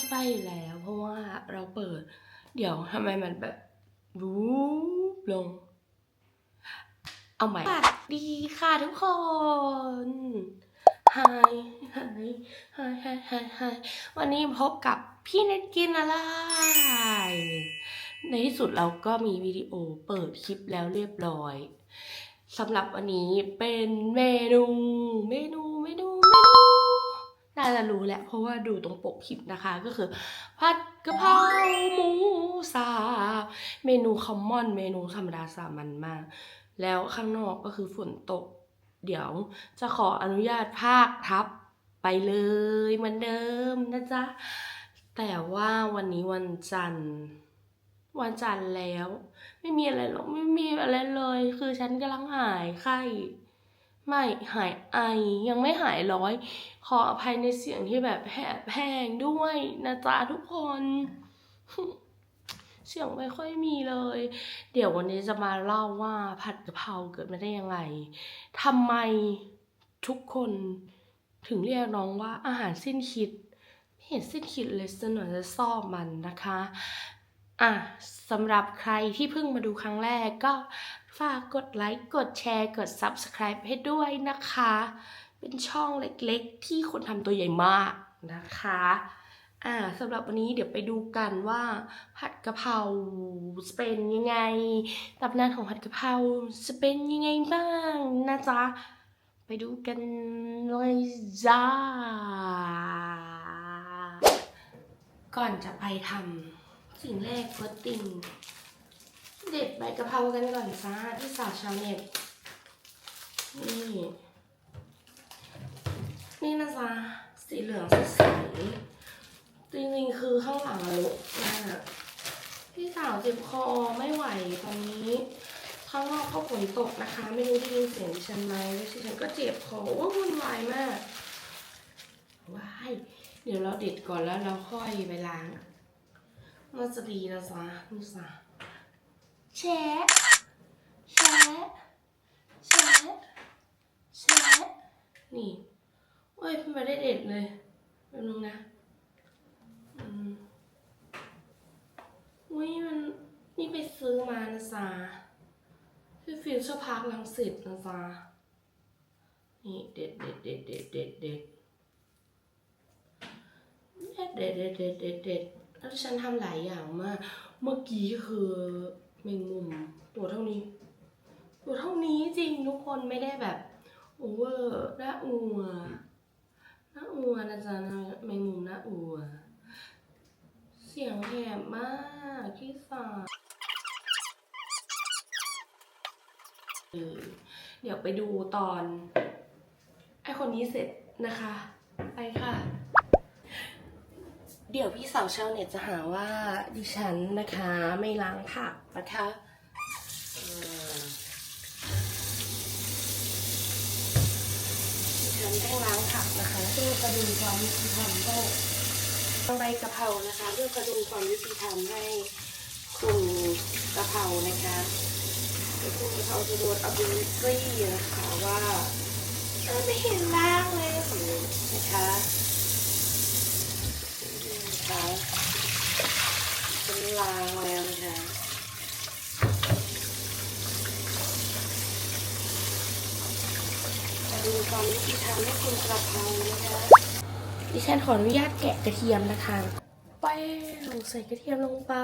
สบายอยู่แล้ว เพราะว่าเราเปิด เดี๋ยวทำไมมันแบบวูบลง เอาใหม่สวัสดีค่ะทุกคนฮายฮายฮายฮายฮายฮวันนี้พบกับพี่เน็ตกินอะไร ในที่สุดเราก็มีวิดีโอเปิดคลิปแล้วเรียบร้อยสำหรับวันนี้เป็นเมนูเมนู น่าจะรู้แหละเพราะว่าดูตรงปกคลิปนะคะก็คือ ผัดกะเพราหมูสับเมนูคอมมอนเมนูธรรมดาสามัญมาก แล้วข้างนอกก็คือฝนตก เดี๋ยวจะขออนุญาตภาคทับไปเลยเหมือนเดิมนะจ๊ะ แต่ว่าวันนี้วันจันทร์วันจันทร์แล้ว ไม่มีอะไรหรอกไม่มีอะไรเลย คือฉันกำลังหายไข้ ไม่หายไอยังไม่หายร้อย ขออภัยในเสียงที่แบบแหบแห้งด้วยนะจ๊ะทุกคน เสียงไม่ค่อยมีเลย เดี๋ยววันนี้จะมาเล่าว่าผัดกะเพราเกิดมาได้ยังไงทำไมทุกคนถึงเรียกน้องว่าอาหารสิ้นคิดเห็นสิ้นคิดเลยสนวนจะชอบมันนะคะ อะสำหรับใครที่เพิ่งมาดูครั้งแรกก็ฝากกดไลค์กดแชร์กด Subscribe ให้ด้วยนะคะ เป็นช่องเล็กๆ ที่คนทำตัวใหญ่มากนะคะอ่าสำหรับวันนี้เดี๋ยวไปดูกันว่า ผัดกะเพราจะเป็นยังไงตำนานของผัดกะเพราจะเป็นยังไงบ้างนะจ๊ะ ไปดูกันเลยจ้า ก่อนจะไปทำ สิ่งแรกก็ติ่ง เด็ดใบกะเพรากันก่อนจ้าที่สาวชาวเน็ตนี่ นี่นะจ๊ะสีเหลืองสดใสจริงๆคือข้างหลังอะลุกมาพี่สาวเจ็บคอไม่ไหวตอนนี้ ข้างนอกก็ฝนตกนะคะ ไม่รู้ได้ยินเสียงดิฉันไหมแล้วดิฉันก็เจ็บคอว่าวุ่นวายมากว้ายเดี๋ยวเราเด็ดก่อนแล้วเราค่อยไปล้าง น่าจะดีนะจ๊ะนี่จ๊ะแชะแชะแชะแชะนี่โอ้ยเพิ่มาได้เด็ดเลยแป๊บนึงนะอืมอุ้ยมันนี่ไปซื้อมานะจ๊ะที่ฟิวเจอร์พาร์คลังสิตนะจ๊ะนี่เด็ดเด็ดเด็ดเด็ดเด็ดเด็ดเด็ดเด็ดเด็ดเด็ดเด็ด แล้วฉันทำหลายอย่างมาก เมื่อกี้คือแมงมุมตัวเท่านี้ ตัวเท่านี้จริงทุกคนไม่ได้แบบโอเวอร์หน้าอัวหน้าอัวนะจ๊ะแมงมุมหน้าอัว เสียงแหบมากที่สาเออเดี๋ยวไปดูตอนไอคนนี้เสร็จนะคะ ไปค่ะ เดี๋ยวพี่สาวชาวเน็ตจะหาว่าดิฉันนะคะไม่ล้างผักนะคะดิฉันต้องล้างผักนะคะเพื่อกระดุมความยุติธรรมโลกใบกะเพรานะคะเพื่อกระดุมความยุติธรรมให้คุณกะเพรานะคะคุณกะเขาจะโดนอบิลิตี้นะคะว่าเออไม่เห็นล่างเลยนะคะ นะคะเป็นล้างแล้วนะคะมาดูความยุติธรรมให้คุณกระเพรานะคะดิฉันขออนุญาตแกะกระเทียมนะคะไปใส่กระเทียมลงไป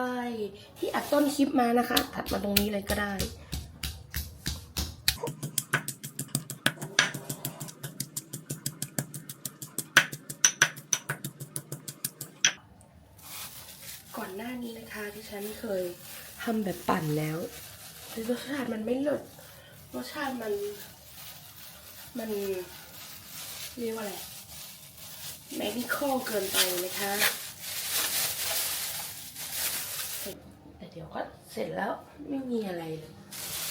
ที่อัดต้นคลิปมานะคะ ถัดมาตรงนี้เลยก็ได้ ก่อนหน้านี้นะคะที่ฉันเคยทำแบบปั่นแล้วแต่รสชาติมันไม่เลิศรสชาติมัน มันเรียกว่าอะไรแมนิคอลเกินไปนะคะเสร็จแต่เดี๋ยวก็เสร็จแล้วไม่มีอะไรเลย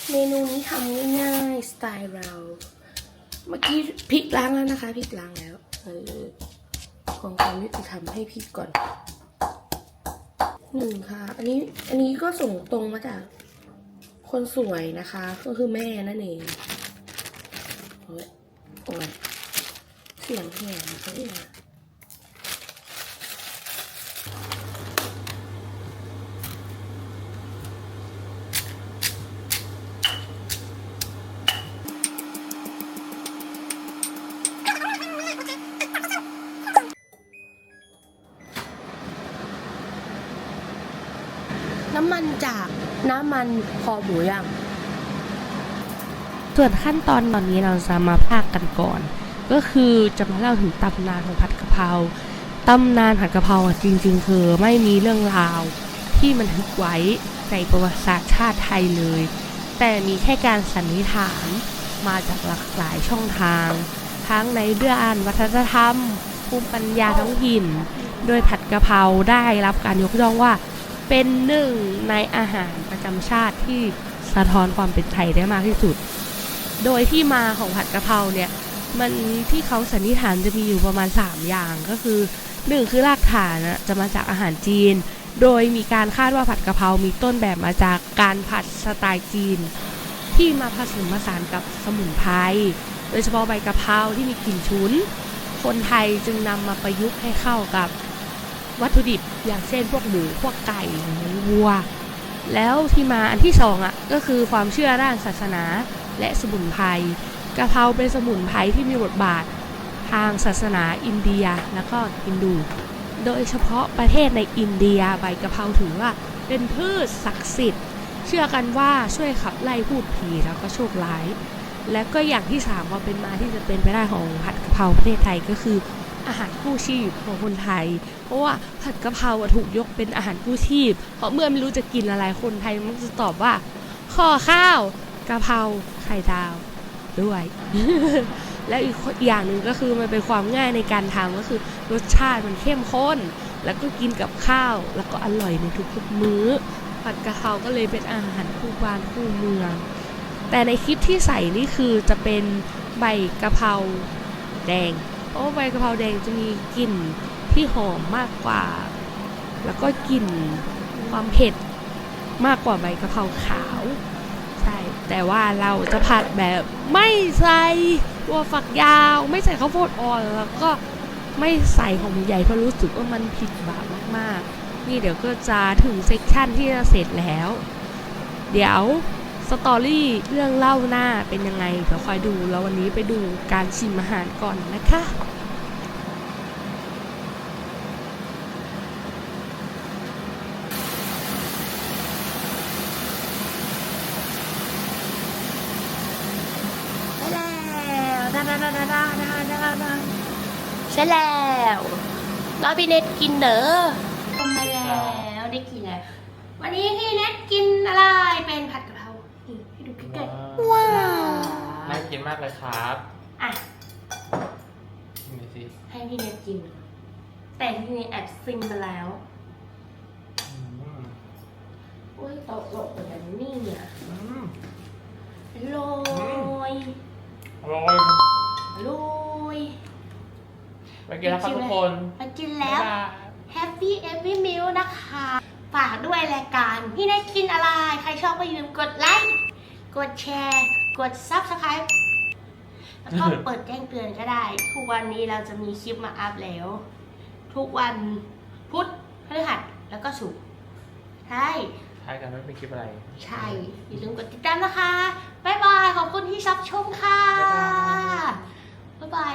เมนูนี้ทำง่ายๆสไตล์เรา เมื่อกี้พริกล้างแล้วนะคะพริกล้างแล้วเออของความยุติธรรมให้พริกก่อน หนึ่งค่ะ อันนี้อันนี้ก็ส่งตรงมาจาก คนสวยนะคะ ก็คือแม่นั่นเอง โอ้ยโอ้ยเสียงแหบเลย จากน้ำมันคอหมูย่างส่วนขั้นตอนตอนนี้เราจะมาพากกันก่อน ก็คือจะมาเล่าถึงตำนานของผัดกะเพราตำนานผัดกะเพราจริง ๆ คือไม่มีเรื่องราวที่มันทึกไว้ในประวัติศาสตร์ชาติไทยเลย แต่มีแค่การสันนิษฐานมาจากหลากหลายช่องทาง ทั้งในเรื่องวัฒนธรรมภูมิปัญญาท้องถิ่น โดยผัดกะเพราได้รับการยกย่องว่า เป็นหนึ่งในอาหารประจำชาติที่สะท้อนความเป็นไทยได้มากที่สุด โดยที่มาของผัดกะเพราเนี่ย มันที่เขาสันนิษฐานจะมีอยู่ประมาณ 3 อย่างก็คือ1คือรากฐานะจะมาจากอาหารจีน โดยมีการคาดว่าผัดกะเพรา มีต้นแบบมาจากการผัดสไตล์จีน ที่มาผสมผสานกับสมุนไพร โดยเฉพาะใบกะเพราที่มีกลิ่นฉุน คนไทยจึงนำมาประยุกต์ให้เข้ากับ วัตถุดิบอย่างเช่น พวกหมูพวกไก่หรือวัว แล้วที่มาอันที่สองอะก็คือความเชื่อด้านศาสนาและสมุนไพรกะเพราเป็นสมุนไพรที่มีบทบาททางศาสนาอินเดียแล้วก็ฮินดู โดยเฉพาะประเทศในอินเดียใบกะเพราถือว่าเป็นพืชศักดิ์สิทธิ์ เชื่อกันว่าช่วยขับไล่พูดผีแล้วก็โชคร้าย และก็อย่างที่สามว่าเป็นมาที่จะเป็นไปได้ของผัดกะเพราประเทศไทยก็คือ อาหารกู้ชีพของคนไทย เพราะว่าผัดกะเพราถูกยกเป็นอาหารกู้ชีพ เพราะเมื่อไม่รู้จะกินอะไรคนไทยมักจะตอบว่าข้อข้าวกะเพราไข่ดาวด้วย แล้วอีกอย่างหนึ่งก็คือมันเป็นความง่ายในการทำก็คือรสชาติมันเข้มข้น แล้วก็กินกับข้าว แล้วก็อร่อยในทุกๆมื้อ ผัดกะเพราก็เลยเป็นอาหารคู่บ้านคู่เมือง แต่ในคลิปที่ใส่นี่คือจะเป็นใบกะเพราแดง เพราะว่าใบกะเพราแดงจะมีกลิ่นที่หอมมากกว่า แล้วก็กลิ่นความเผ็ดมากกว่าใบกะเพราขาว ใช่ แต่ว่าเราจะผัดแบบไม่ใส่ตัวฝักยาว ไม่ใส่ข้าวโพดอ่อน แล้วก็ไม่ใส่ของหมูใหญ่เพราะรู้สึกว่ามันผิดบาปมากๆ นี่เดี๋ยวก็จะถึงเซกชันที่จะเสร็จแล้ว เดี๋ยว สตอรี่เรื่องเล่าหน้าเป็นยังไงเดี๋ยวคอยดูแล้ววันนี้ไปดูการชิมอาหารก่อนนะคะใช่แล้วแล้วพี่เน็ตกินเด้อทำมาแล้วได้กินแล้ววันนี้พี่เน็ตกินอะไรเป็นผัด ว้าวน่ากินมากเลยครับอะกินหน่อยสิให้พี่เน็ตกิน แต่พี่เน็ตแอบซิมไปแล้วอืมอุ้ยตกหลบเหมือนกันนี่เนี่ยอืมโรยอร่อยโรยไปกินแล้วครับทุกคนมากินแล้ว บ๊ายบาย Happy Every Meal นะคะ ฝากด้วยรายการพี่ได้กินอะไร ใครชอบก็อย่าลืมกดไลค์ กดแชร์ กด Subscribe แล้วก็เปิดแจ้งเตือนก็ได้ ทุกวันนี้เราจะมีคลิปมาอัพแล้ว ทุกวันพุธพฤหัสแล้วก็ศุกร์ใช่ท้ายกันไม่เป็นคลิปอะไร ใช่ อย่าลืมกดติดตามนะคะ บ๊ายบาย ขอบคุณที่รับชมค่ะ บ๊ายบายบ๊ายบาย